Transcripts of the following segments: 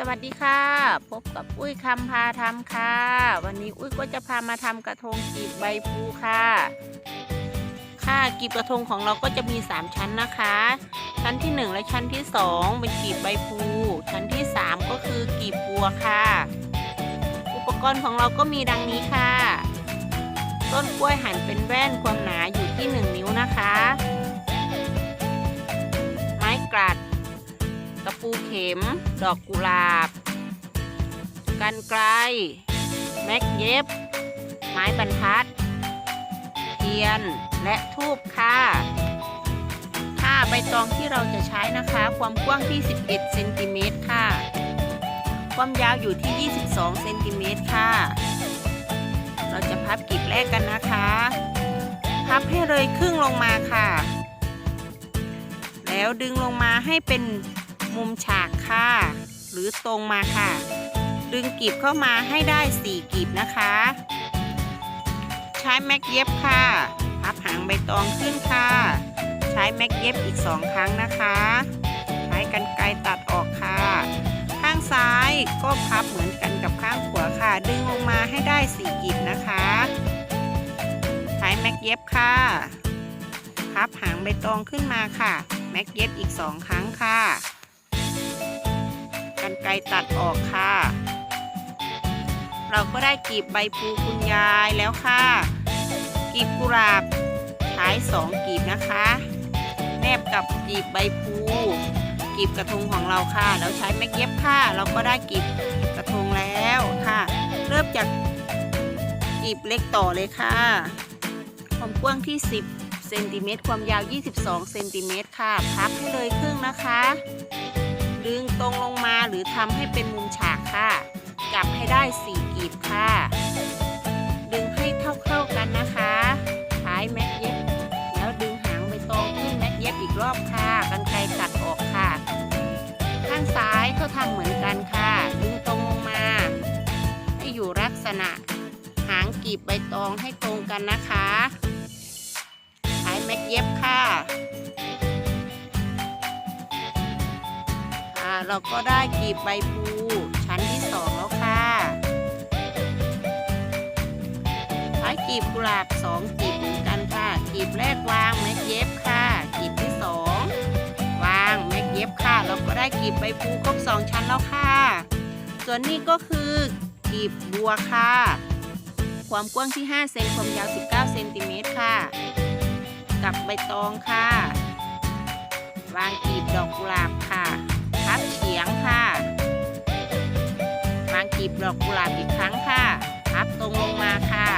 สวัสดีค่ะ พบกับอุ้ยคำพาทำค่ะ วันนี้อุ้ยก็จะพามาทำกระทงกีบใบพูค่ะ ค่ะกีบกระทงของเราก็จะมี 3 ชั้นนะคะ ชั้นที่ 1 และชั้นที่ 2 เป็นกีบใบพูชั้นที่ 3 ก็คือกีบบัวค่ะ อุปกรณ์ของเราก็มีดังนี้ค่ะ ต้นกล้วยหั่นเป็นแว่นความหนาอยู่ที่ 1 นิ้วนะคะ ไม้กลัด ปูเข็ม ดอกกุหลาบ กันไกล แม็กเย็บ ไม้บรรทัด เทียน และทูบค่ะค่าใบตองที่เราจะใช้นะคะ ความกว้างที่ 11เซนติเมตรค่ะ ความยาวอยู่ที่ 22เซนติเมตรค่ะ เราจะพับกีบแรกกันนะคะ พับให้เลยครึ่งลงมาค่ะแล้วดึงลงมาให้เป็น มุมฉากค่ะ หรือตรงมาค่ะ ดึงกลีบเข้ามาให้ได้4กลีบนะคะ ใช้แม็กเย็บค่ะ พับหางใบตองขึ้นค่ะ ใช้แม็กเย็บอีก 2 ครั้งนะคะ ใช้กันไกรตัดออกค่ะ ข้างซ้ายก็พับเหมือนกันกับข้างขวาค่ะ ดึงลงมาให้ได้4กลีบนะคะ ใช้แม็กเย็บค่ะ พับหางใบตองขึ้นมาค่ะแม็กเย็บอีก 2 ครั้งค่ะ กันไกรตัดออกค่ะ เราก็ได้กีบใบพลูคุณยายแล้วค่ะ กีบกุหลาบใช้2กีบนะคะ แนบกับกีบใบพลูกีบกระทงของเราค่ะแล้วใช้แม็กเย็บค่ะเราก็ได้กีบกระทงแล้วค่ะ เริ่มจากกีบเล็กต่อเลยค่ะ ความกว้างที่ 10เซนติเมตรความยาว 22เซนติเมตรค่ะ พับให้เลยครึ่งนะคะ ดึงตรงลงมาหรือทำให้เป็นมุมฉากค่ะจับให้ได้ 4กีบค่ะ ดึงให้เท่าๆกันนะคะใช้แม็กเย็บ แล้วดึงหางใบตองขึ้นแม็กเย็บอีกรอบค่ะกันไกรตัดออกค่ะ ข้างซ้ายก็ทำเหมือนกันค่ะ ดึงตรงลงมา ให้อยู่ลักษณะ หางกีบใบตองให้ตรงกันนะคะใช้แม็กเย็บค่ะ เราก็ได้กีบใบพลูชั้นที่สองแล้วค่ะใช้กีบกุหลาบสองกีบเหมือนกันค่ะ กีบแรกวางแม็กเย็บค่ะ กีบที่สองวางแม็กเย็บค่ะ เราก็ได้กีบใบพลูครบสองชั้นแล้วค่ะ ส่วนนี้ก็คือกีบบัวค่ะ ความกว้างที่ 5 เซนความยาว 19 เซนติเมตรค่ะ กับใบตองค่ะ วางกีบดอกกุหลาบค่ะ พับเฉียงค่ะวางกีบดอกกุหลาบอีกครั้งค่ะพับตรงลงมาค่ะ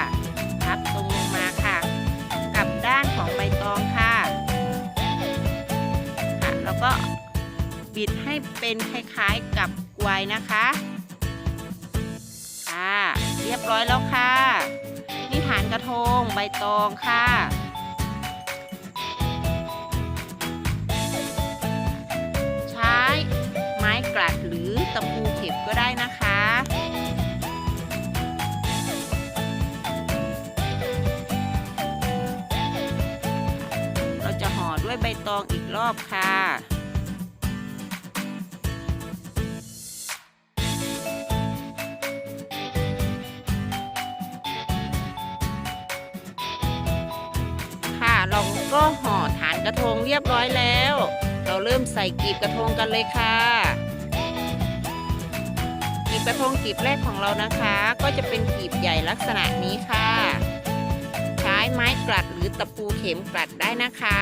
พับตรงลงมาค่ะกับด้านของใบตองค่ะค่ะแล้วก็บิดให้เป็นคล้ายๆกับกวยนะคะค่ะเรียบร้อยแล้วค่ะนี่ฐานกระทงใบตองค่ะ ตะปูเข็บก็ได้นะคะเราจะห่อด้วยใบตองอีกรอบค่ะ ค่ะเราก็ห่อฐานกระทงเรียบร้อยแล้ว เราเริ่มใส่กีบกระทงกันเลยค่ะ กระทงกีบแรกของเรานะคะ ก็จะเป็นกีบใหญ่ลักษณะนี้ค่ะ ใช้ไม้กลัดหรือตะปูเข็มกลัดได้นะคะ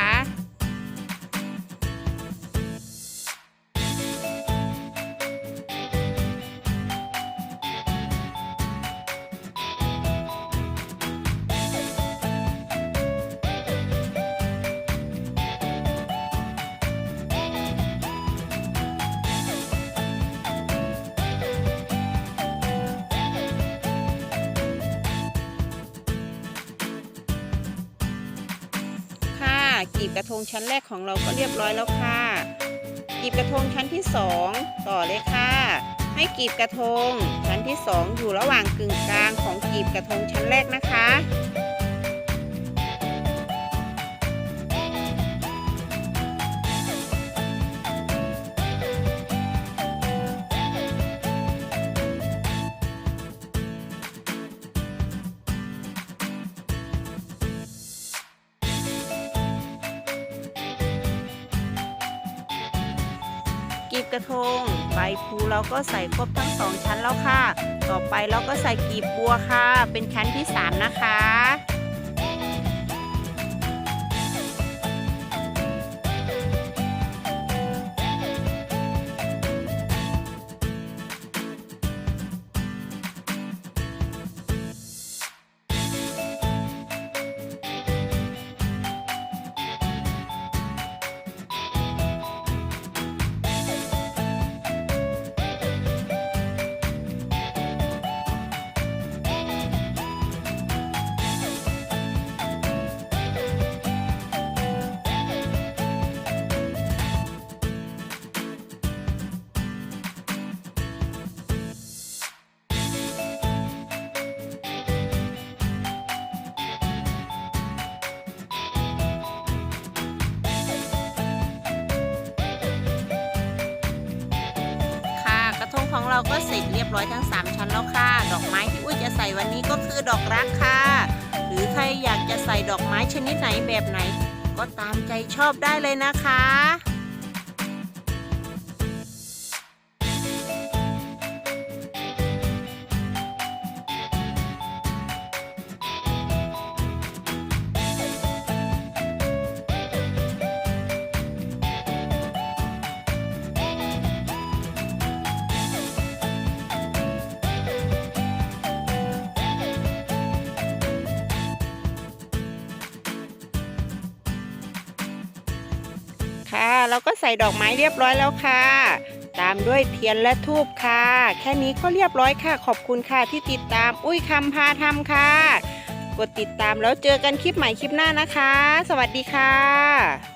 กลีบกระทงชั้นแรกของเราก็เรียบร้อยแล้วค่ะกีบกระทงชั้นที่สองต่อเลยค่ะ ให้กีบกระทงชั้นที่สองอยู่ระหว่างกึ่งกลางของกีบกระทงชั้นแรกนะคะ กีบกระทง ใบพลูเราก็ใส่ครบทั้งสองชั้นแล้วค่ะ ต่อไปเราก็ใส่กีบบัวค่ะ เป็นชั้นที่สามนะคะ เราก็เสร็จเรียบร้อยทั้ง 3 ชั้นแล้วค่ะ ดอกไม้ที่อุ้ยจะใส่วันนี้ก็คือดอกรักค่ะ หรือใครอยากจะใส่ดอกไม้ชนิดไหนแบบไหน ก็ตามใจชอบได้เลยนะคะ ค่ะเราก็ใส่ดอกไม้เรียบร้อยแล้วค่ะ ตามด้วยเทียนและทูบค่ะ แค่นี้ก็เรียบร้อยค่ะ ขอบคุณค่ะที่ติดตาม อุ้ยคำพาทำค่ะ กดติดตามแล้วเจอกันคลิปใหม่คลิปหน้านะคะ สวัสดีค่ะ